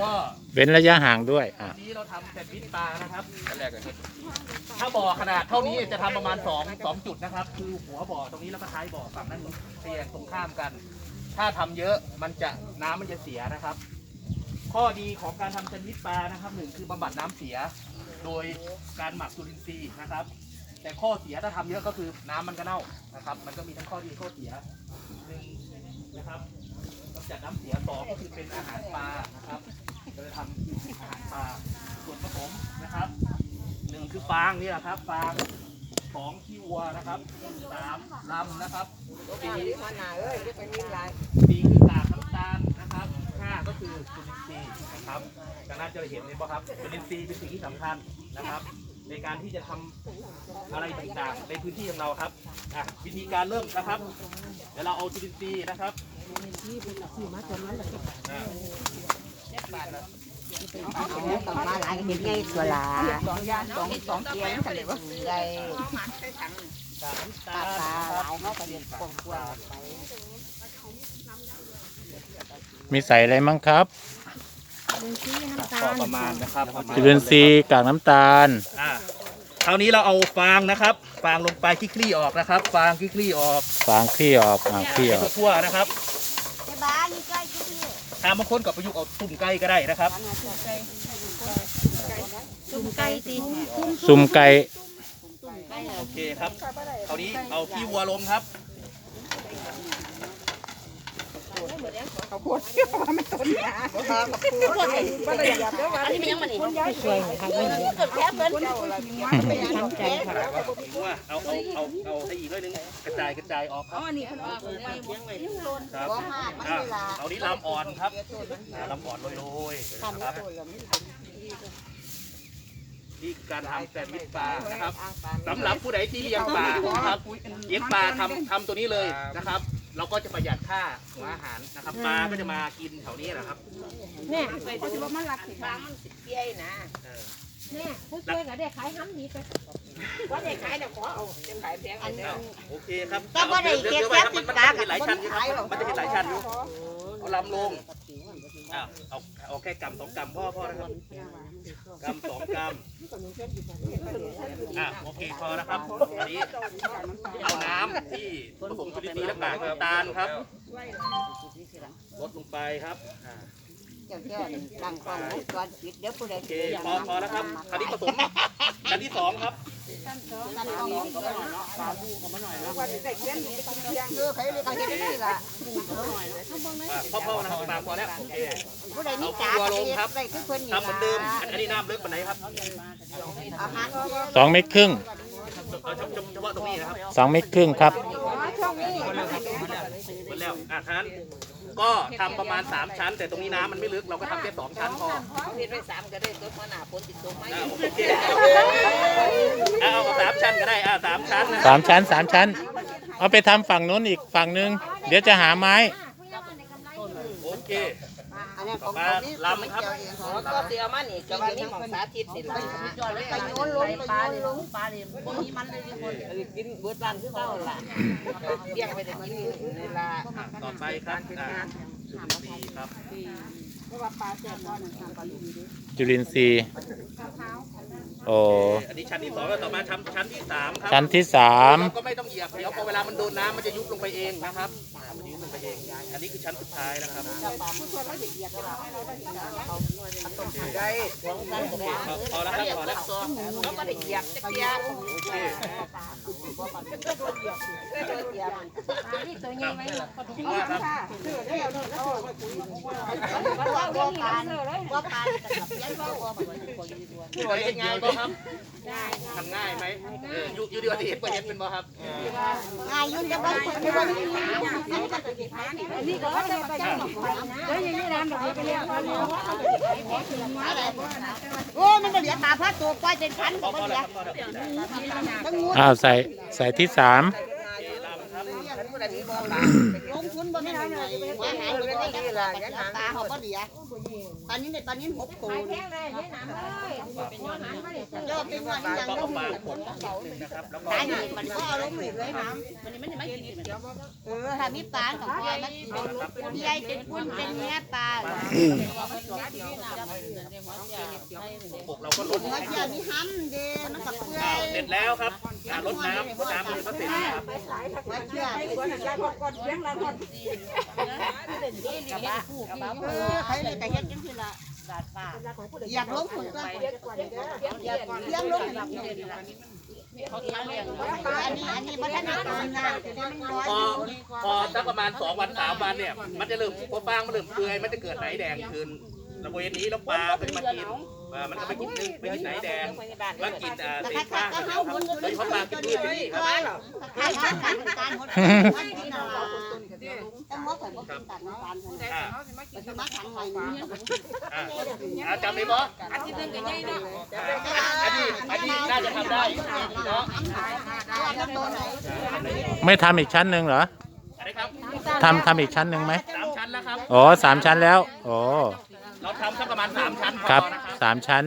ก็เว้นระยะห่างด้วย อะ วันนี้เราทำแซนด์วิชปลานะครับ แรกเลยถ้าบ่อขนาดเท่านี้จะทำประมาณ2 2จุดนะครับ คือหัวบ่อตรงนี้แล้วก็ท้ายบ่อฝั่งนั้นเตียงตรงข้ามกัน ถ้าทำเยอะมันจะน้ำมันจะเสียนะครับ ข้อดีของการทำแซนด์วิชปลานะครับหนึ่งคือบำบัดน้ำเสีย โดยการหมักจุลินทรีย์นะครับ แต่ข้อเสียถ้าทำเยอะก็คือน้ำมันก็เน่านะครับ มันก็มีทั้งข้อดีข้อเสียหนึ่งนะครับกำจัดน้ำเสียสองก็คือเป็นอาหารปลานะครับ เราจะทำอาหารปลาส่วนผสมนะครับหนึ่งคือฟางนี่แหละครับฟางสองขี้วัวนะครับสามลำนะครับสี่มาหนาเอ้ยจะไปนิ่งไรสี่คือกากน้ำตาลนะครับห้าก็คือจุลินทรีย์นะครับดังนั้นจะเห็นเลยป่ะครับจุลินทรีย์เป็นสิ่งที่สำคัญนะครับ ในการที่จะทำอะไรต่างๆในพื้นที่ของเราครับอะวิธีการเริ่มนะครับเดี๋ยวเราเอาจุลินทรีย์นะครับอะ ต้องมาหลายเด็กไงตัวละสองยานสองสองเกียร์ทะเลว่าใหญ่กากน้ำปตาลาลปลาหลายเขาก็เรียนกงกวางไปมีใส่อะไรมั่งครับพอประมาณนะครับจุลินทรีย์กากน้ำตาลอะคราวนี้เราเอาฟางนะครับ ฟางลงไปคลี่ๆออกนะครับ ฟางคลี่ๆออก ฟางขี้ออกอ่าขี้อให้อกทั่วๆนะครับ ในบ้านนี่ใกล้ที่นี่ถ้าบางคนกับประยุกต์เอาตุ่มไก่ก็ได้นะครับ จุ่มไก่สิซุ่มไก่ โอเคครับคราวนี้เอาขี้วัวลงครับ เขาพูดว่าไม่ต้นยาเขาพูดว่าอะไรอย่างเงี้ยว่าที่มันยังมันอีกช่วยค่ะไม่ดีแค่เพิ่นเจ้าอะไรมีว่าเป็นทำใจค่ะว่าเอาเอาเอาเอาให้อีกหน่อยนึงกระจายกระจายออกครับอันนี้เพิ่นว่าไปเลี้ยงไว้ครับบ่มากมันอะเวลาเอานี้ลำอ่อนครับอะลำอ่อนโรยๆครับนี่การทำแซนด์วิชปลานะครับสำหรับผู้ใดที่เลี้ยงปลาครับเลี้ยงปลาทำทำตัวนี้เลยนะครับ เราก็จะประหยัดค่าหัวอาหารนะครับปลาก็จะมากินแถวนี้แหละครับเนี่ยเขาจะว่ามันรักสิบางมันสิเปี้ยนะเออเนี่ยผู้ช่วยก็ได้ขายห้ำดีไปว่าได้ขายแต่ขอเอาจะขายแพงอันนี้อ้าวโอเคครับก็บ่ได้เก็บดี๋ยวแค่ดี๋ยวสิไว้บครับตามันมันจะเห็นหลายชั้นอยู่ครับมันจะเห็นหลายชั้นอยู่เอาลำลงอ้าวเอาเอาแค่กำสองกำพ่อพ่อนะครับ กำสองกำอะโอเคพอนะครับอันนี้เอาน้ำที่ผสมจุลินทรีย์และกากน้ำตาลครับลดลงไปครับอ่า เจ้าเจ้าดังกองวงจรปิดเดี๋ยวผู้ใดโอเคพอพอแล้วครับคราวนี้ผสมชั้นที่สองครับกันเอาของก็หน่อยเนาะปลาบูก็มาหน่อยนะว่าได้เขียนเออใครเลยก็เฮ็ดนี่ล่ะอะพ่อพ่อนะครับปาพอแล้วโอเคผู้ใดนี่จ้าก็เฮ็ดได้คือเพิ่นนี่ทำเหมือนเดิมอันอันนี้น้ำลึกปานไหนครับอาหารสองเม็ดครึ่งเอาเฉพาะตรงนี้นะครับสองเม็ดครึ่งครับช่วงนี้หมดแล้วอะท่าน ก็ทำประมาณ 3 ชั้น แต่ตรงนี้น้ำมันไม่ลึกเราก็ทำแค่2ชั้นพอเฮ็ดไว้3ก็ได้ตัวหน้าฝนติดตกมาอะโอเคเอาเอาสามชั้นก็ได้อะสามชั้นนะสามชั้นสามชั้น เอาไปทำฝั่งนู้นอีกฝั่งนึงเดี๋ยวจะหาไม้ โอเค อันนี้ของเขานี่ลำครับก็เสียมานี่จังว่านี่ของสาธิตนี่ล่ะไปโยนลงไปโยนลงปลานี่บ่มีมันเลยคนกินเบิดบ้านคือเก่าล่ะเลี้ยงไว้ได้กินนี่ล่ะอะต่อไปครับอะจุลินทรีย์ครับเพราะว่าปลาแซ่บบ่นั่นค่ะปลาลุงดิจุลินทรีย์โอ้โอเคอันนี้ชั้นที่สองแล้วต่อมาชั้นชั้นที่สามครับชั้นที่สามเราก็ไม่ต้องเหยียบเดี๋ยวพอเวลามันโดนน้ำมันจะยุบลงไปเองนะครับ อะมันไปเอง อันนี้คือชั้นสุดท้ายนะครับได้พอแล้วครับพอแล้วเขาก็ได้เหยียบจักเดียวโอเคนี่ตัวใหญ่ไหมคิดว่าครับว่าว่าปลาว่าปลากับยันว่าว่าบ่คิดว่าเฮ็ดง่ายบ่ครับทำง่ายไหมอยู่อยู่ดีกว่าสิเห็นบ่เห็นเป็นบ่ครับง่ายยุ่งจะบ่จะบ่นี่ก็ว่ได้ไปจังแล้วอย่างนี้ร้านดอกนี้ไปเรียกเขาเนาะโอ้มันก็เหลือปลาพระตัวปล่อยเป็นพันพอก็พอเหลืแล้อวครับพอแล้วทั้งงูอ้าวใส่ใส่ที่สามลงทุนบ่ได้ไงว่าหายไปได้ดีล่ะยันหางปลาเขาบ่เหลือตอนนี้ในตอนนี้หกตัว เลยเนี่ยน้ำเลยเป็นอาหารไม่ได้ซื้อยอดเป็นว่าอีหยังก็ก็เอามีมาผลนึงนะครับแล้วก็ตายนี่มันก็เอาลงหลีเลยน้ำมันไม่ได้ไม่กินเออถ้ามีปลาของพ่อมันเป็นใหญ่เป็นปุ้นเป็นเนื้อปลาปกเราก็ลดหัวเจียวนี่ห้ำเด้มันกับเปื่ออ่ายเสร็จแล้วครับอาลดน้ำลดน้ำเลยก็เสร็จแล้วครับหัวเจียวนี่หัวเจียวก่อนเลี้ยงละก่อนเออใครเลยแต่เฮ็ดจังซี่ละ อยากลงทุนก็เลี้ยงลงอันนี้อันนี้บ่ทันได้ทำงานแต่มันร้อนพอพอสักประมาณสองวันสามวันเนี่ย มันจะเริ่มพอฟางมันเริ่มเปื่อยมันจะเกิดไหนแดงขึ้นระเวนนี้แล้วปลาก็จะมากิน อ่ามันก็ไปกินนึ่งไปกินไหนแดงมากินอ่าต่เศษฟางนะคเฮารับบุญโดยเฉพาะปลากินพืชนี่ครับใครก็การการหมดต้องว่าข่อยบ่าอ่ามันสิมาขังไว้นี่อ่าอ่าจำได้ปะอาทิตย์นึงก็ใหญ่เนาะอันนี้อันนี้น่าจะทำได้เนาะว่ามันไม่ทำอีกชั้นหนึ่งเหรออะไรครับทำทำอีกชั้นหนึ่งไหมสามชั้นแล้วครับอ๋อสามชั้นแล้วโอ้เราทำสักประมาณสามชั้นพอนะครับ สามชั้น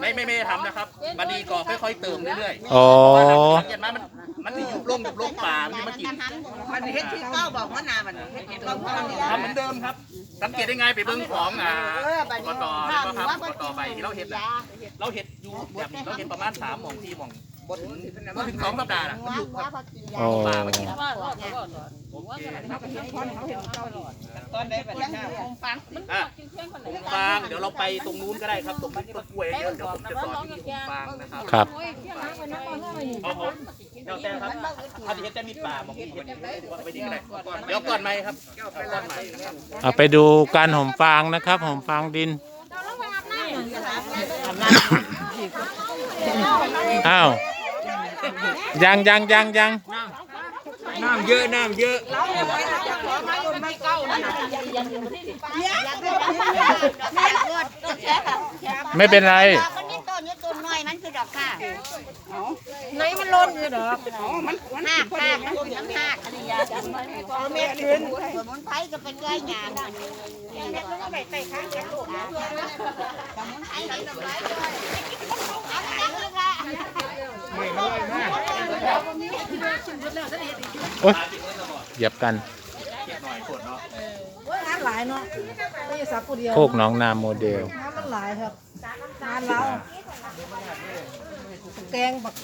ไม่ไม่ไม่ได้ทำนะครับบันดีก็ค่อยๆเติมเรื่อยๆโอ้สังเกตไหมมันมันจะยุบลงยุบลงป่ามันจะมากินมันเฮ็ดที่เก้าบอกว่านามันเฮ็ดที่เก้าบอกทำเหมือนเดิมครับ สังเกตได้ไงไปเบิ้งของอ่าเออบัดกนี้ตถ้านี่หนูก็ครับว่าบ่กตกินไปที่เราเห็นน่ะเราเห็นอยู่แบบนี้เราเห็นประมาณสามหม่องที่หม่อง บนบนถึงสองสัปดาห์น่ะมันว่าอยู่คว่ารับพอกินยาโอ้ป่ามากินโอเคโอเคตอนได้บัดนี้คงฟังอะผมฟางเดี๋ยวเราไปตรงนู้นก็ได้ครับ ตรงนู้นต้นกล้วยเยอะเดี๋ยวผมจะสอนวิธีผมฟางนะครับครับเอาเอาเดี๋ยวแต่ครับถ้าที่เห็นแต่มีป่ามองที่เห็นว่าไปดีก็ได้เดี๋ยวก่อนไหมครับเอาก่อนไหมนะครับเอาไปดูการห่มฟางนะครับห่มฟางดินอ้าว ยังยังยังยังน้ำเยอะน้ำเยอะไม่เป็นไรมันนี่ต้นนี่ต้นน้อยมันคือดอกค่ะไหนมันล้นอยู่ดอกหากหากมันคือน้ำหากอันนี้ยาเอาเม็ดขึ้นสมุนไพรก็เป็นก้อยงามเม็ดมันก็ไปใส่ข้างกันลูกสมุนไพรใส่ดอกไม้ด้วย โอ๊ยเหยียบกันงานหลายเนาะไม่ใช่สับผู้เดียวโคกหน้องนาโมเดลงานมันหลายครับงานเราแกงบัก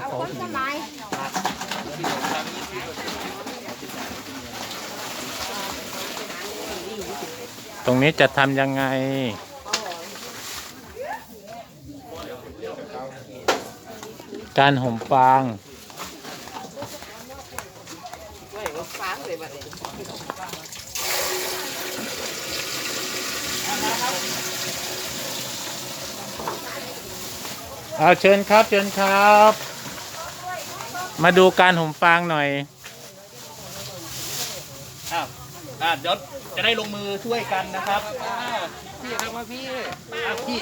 เอาคนจะหลายตรงนี้จะทำยังไง การห่มฟางเอาเชิญครับ เชิญครับ มาดูการห่มฟางหน่อยอ้าอ่าเดี๋ยวจะได้ลงมือช่วยกันนะครับ พี่ครับมาพี่พี่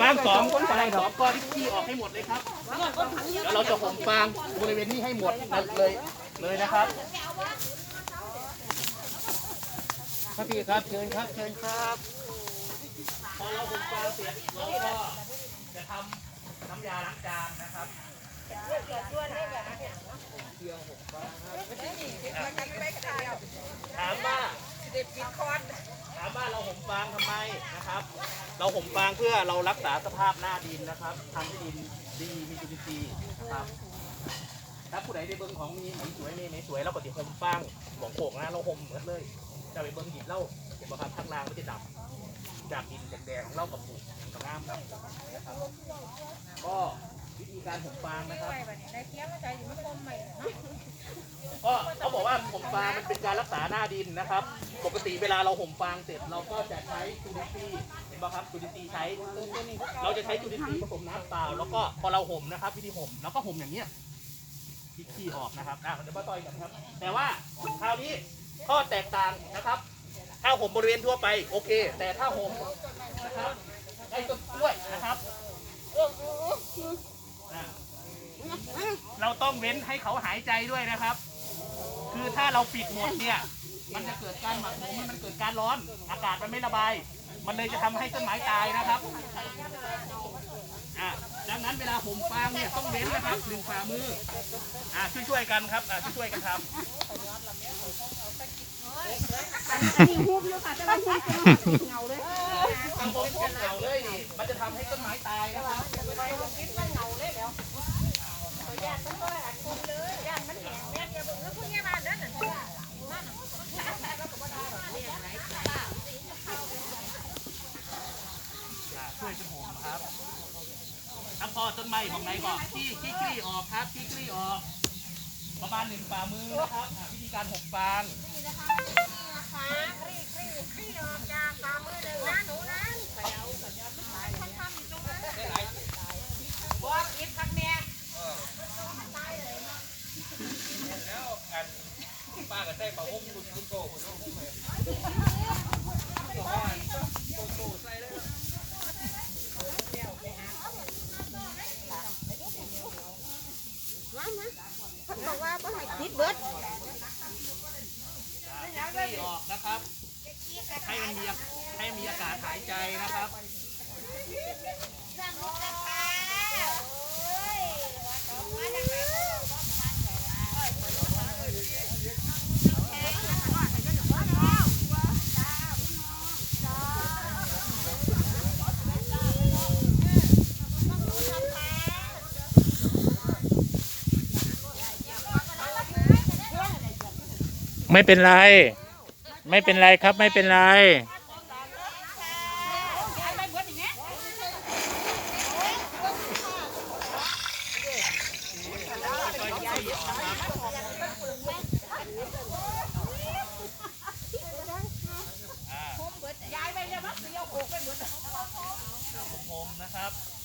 ฟางสองคนฟางสองก้อนที่พี่ออกให้หมดเลยครับแล้วเราจะห่มฟางบริเวณนี้ให้หมดเลยเลยนะครับครับพี่ครับเชิญครับเชิญครับพอเราห่มฟางเสร็จเราก็จะทำน้ำยาล้างจานนะครับถามว่าถามว่าเราห่มฟางทำไมนะครับ เราห่มฟางเพื่อเรารักษาสภาพหน้าดินนะครับทำให้ดินดีมีจุลินทรีย์นะครับถ้าผู้ใดได้เบิ้งของมีไหนสวยมีไหนสวยเราก็ติห่มฟางหลวงโขกนะเราห่มเหมือนเลยจะไปเบิ้งดินเล่าเห็นไหมครับข้างล่างมันจะดำจากดินแดงๆของเรากับปลูกกับน้ำครับนะครับ ก็วิธีการห่มฟางนะครับก็เขาบอกว่าห่มฟางมันเป็นการรักษาหน้าดินนะครับ ปกติเวลาเราห่มฟางเสร็จเราก็จะใช้จุลินทรีย์เห็นป่ะครับจุลินทรีย์ใช้ เราจะใช้จุลินทรีย์ผสมน้ำเปล่า แล้วก็พอเราห่มนะครับ วิธีห่มแล้วก็ห่มอย่างเนี้ยพลิกขี้ออกนะครับอะเดี๋ยวมาต่อยกันครับ แต่ว่าคราวนี้ข้อแตกต่างนะครับ ถ้าห่มบริเวณทั่วไปโอเค แต่ถ้าห่มนะครับใกล้ต้นกล้วยนะครับอะ เราต้องเว้นให้เขาหายใจด้วยนะครับ คือถ้าเราปิดหมดเนี่ย มันจะเกิดการหมักหมมมันเกิดการร้อน อากาศมันไม่ระบาย มันเลยจะทำให้ต้นไม้ตายนะครับอะดังนั้นเวลาห่มฟางเนี่ยต้องเว้นนะครับหนึ่งฝ่ามืออะช่วยๆกันครับอะช่วยๆกันทำอันนี้ฮุบอยู่ค่ะแต่ว่าฮุบเงาเลย ทำผมเก่าเลยนี่มันจะทำให้ต้นไม้ตายนะครับช่วยจนผมครับถ้าพอต้นไม้ของไหนก่อนขี้ขี้กลี้ออกครับขี้กลี้ออก ประมาณหนึ่งฝ่ามือนะครับอะวิธีการหกฟาง ป้าก็ใส่ปลาหุ้มคุณคุณโตคุณโตหุ้มเลยบอกว่าบ่ให้ติดเบิดขี้ออกนะครับ ให้มันมีให้มีอากาศหายใจนะครับ ไม่เป็นไร ไม่เป็นไรครับ ไม่เป็นไรผมนะครับ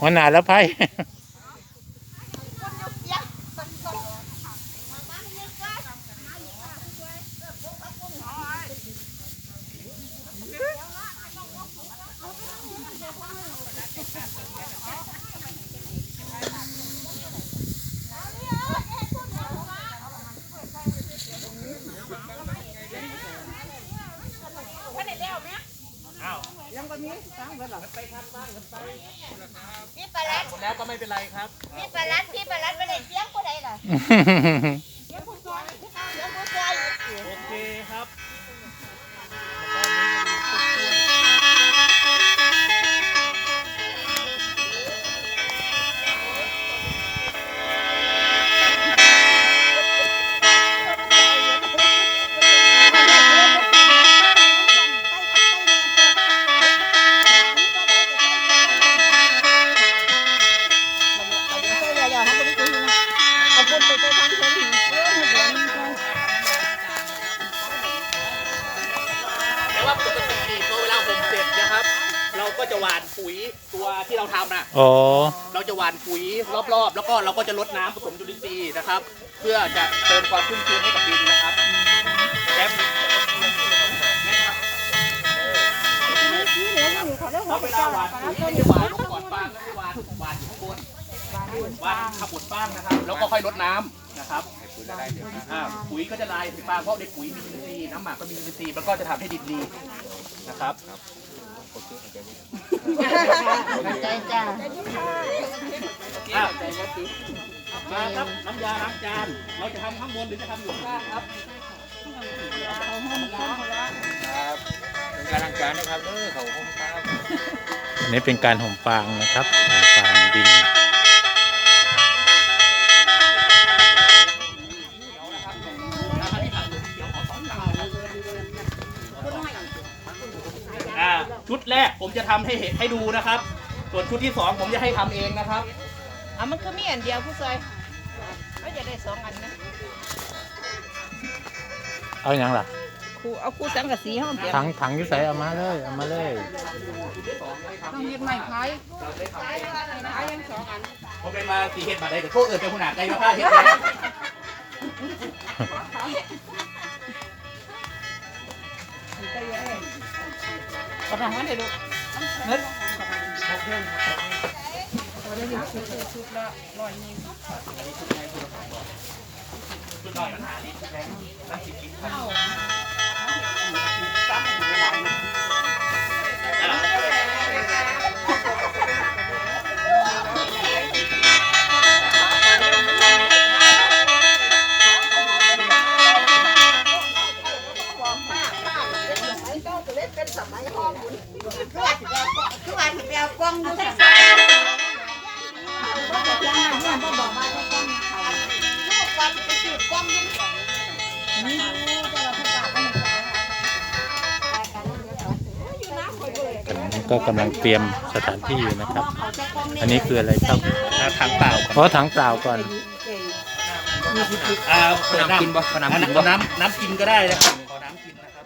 หัวหน้าแล้วไพ่ อ้าว ยังก็มีตั้งเบิดหรอ พี่ปลาลัดหมดแล้วก็ไม่เป็นไรครับ พี่ปลาลัดพี่ปลาลัดไปเลยเสียงผู้ใดล่ะ ที่เราทำน่ะอ๋อ เราจะหว่านปุ๋ยรอบๆ แล้วก็เราก็จะลดน้ำผสมจุลินทรีย์นะครับ เพื่อจะเติมความชุ่มชื้นให้กับดินนะครับแล้วเพราะเวลาหว่านปุ๋ยไม่ได้หว่านลงก่อนฟางไม่ได้หว่านหว่านอยู่ข้างบนหว่านขบุดฟางนะครับ แล้วก็ค่อยลดน้ำนะครับอ่าปุ๋ยก็จะลายถึงฟางเพราะในปุ๋ยมีจุลินทรีย์น้ำหมักก็มีจุลินทรีย์มันก็จะทำให้ดินดีนะครับ ใจจ้าอะมาครับน้ำยาล้างจาน เราจะทำข้างบนหรือจะทำอยู่ข้างล่างครับการล้างจานนะครับเออเขาคงตามอันนี้เป็นการห่มฟางนะครับอ่าฟางดิน ชุดแรกผมจะทำให้เห็นให้ดูนะครับ ส่วนชุดที่สองผมจะให้ทำเองนะครับ อะมันคือมีอันเดียวผู้ชายก็จะได้สองอันนะเอาอย่างล่ะครูเอาครูสังกะสีห้องเดียวถังถังอยุ่ใส่เอามาเลยเอามาเลยต้องเฮ็ดใหม่ขายผมเป็นมาสีเห็ดมาได้แต่พวกเอิญเป็นขนาดไก่มาผ้าเห็ดเลย ทางนั้นเลยลูกเงินชุดน้อยมันหาลิตรแรงตั้งสิบลิตรครับ ก็กำลังเตรียมสถานที่อยู่นะครับ อันนี้คืออะไรครับอ่าถังเปล่าเพราะถังเปล่าก่อนอ่าเปิดน้ำกินบ่น้ำกินบ่น้ำน้ำกินก็ได้นะครับขอน้ำกินนะครับ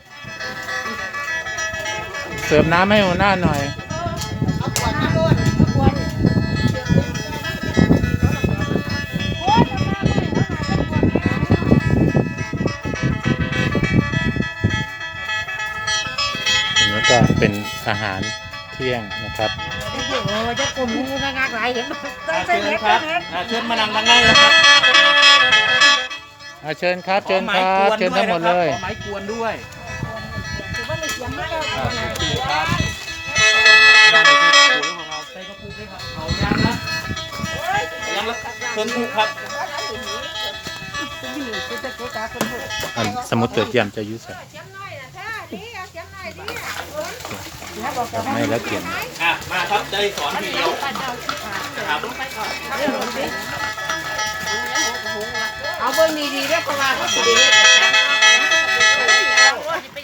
เสิร์ฟน้ำให้หัวหน้าหน่อย อันนี้ก็เป็นอาหาร เที่ยงนะครับจะกลุ่มงูงากหลายเห็นอ่าเชิญครับอ่าเชิญมานั่งด้านในนะครับอาเชิญครับ เชิญครับ เชิญทั้งหมดเลยขอไม้กวนด้วยอ่าโอว่าเลยที่งเราใส่กระปุกด้วยครับเอายางละยางละเพิ่มคุกครับอันสมุดเกิดเยี่ยมจะยุ่ใส่ กัไม่แล้วเขียนอะมาครับได้สอนทีเดียวนะครับเอาเบอร์มีดีๆแล้วก็ว่าเขาสิเด็ก